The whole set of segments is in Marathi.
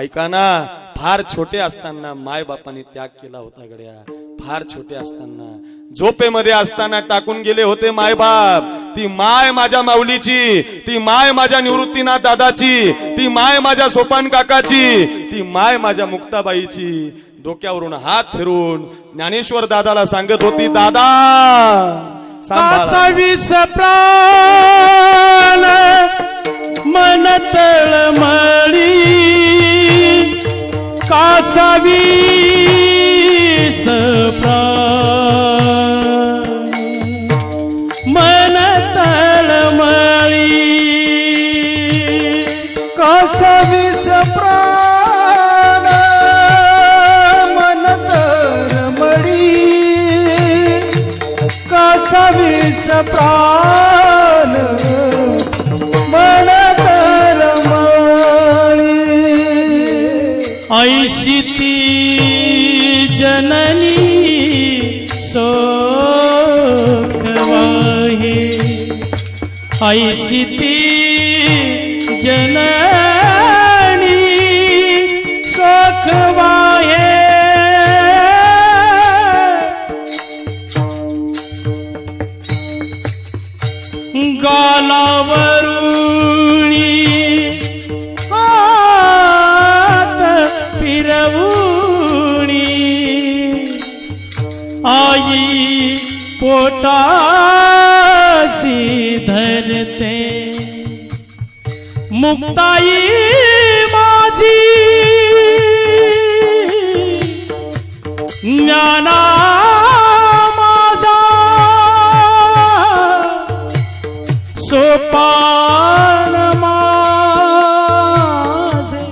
ऐका ना फार छोटे असताना माय बापाने त्याग केला होता गड्या. फार छोटे असताना. झोपेमध्ये असताना टाकून गेले होते माय बाप ती माय माझ्या माऊलीची ती माय माझ्या निवृत्तीनाथ दादाची ती माय माझ्या सोपान काकाची ती माय माझ्या मुक्ताबाईची. डोक्यावरून हात फिरून ज्ञानेश्वर दादाला सांगत होती दादा सांभाळा." काचा असावी मन तळमळी काचा विष मन तळमळी प्राण ऐशी ती जननी सोखवाहे गालावरुणी हात फिरवुणी आई पोटाशी धरते मुक्ताई माझी. ज्ञाना माझा. सोपान माझे.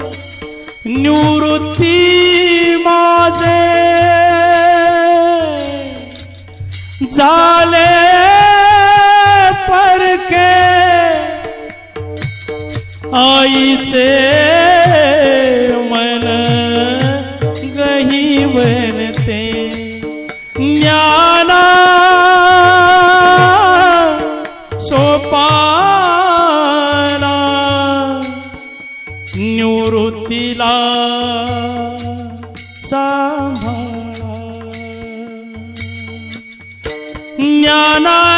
निवृत्ती माझे. झाले आईचे मन गही बनते. ज्ञाना सोपाना निवृत्तीला सांभाळा. ज्ञाना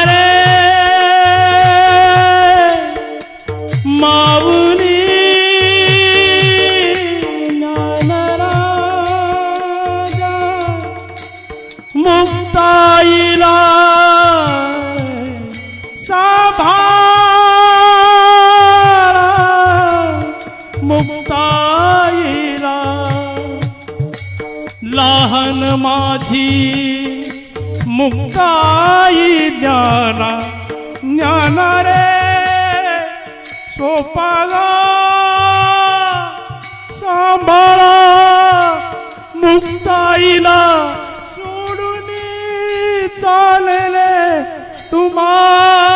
मुक्ताईला लहान माझी मुक्ताई ज्ञाना ज्ञाना रे सोपाला सांभाळा मुक्ताईला सोडून चालले तुम्हा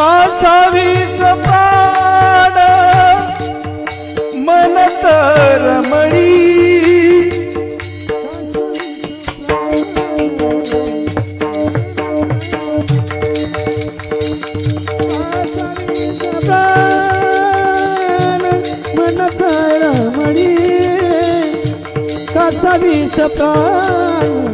कासावीस प्राण. मन तर मणी मन तर मणी कासावीस प्राण.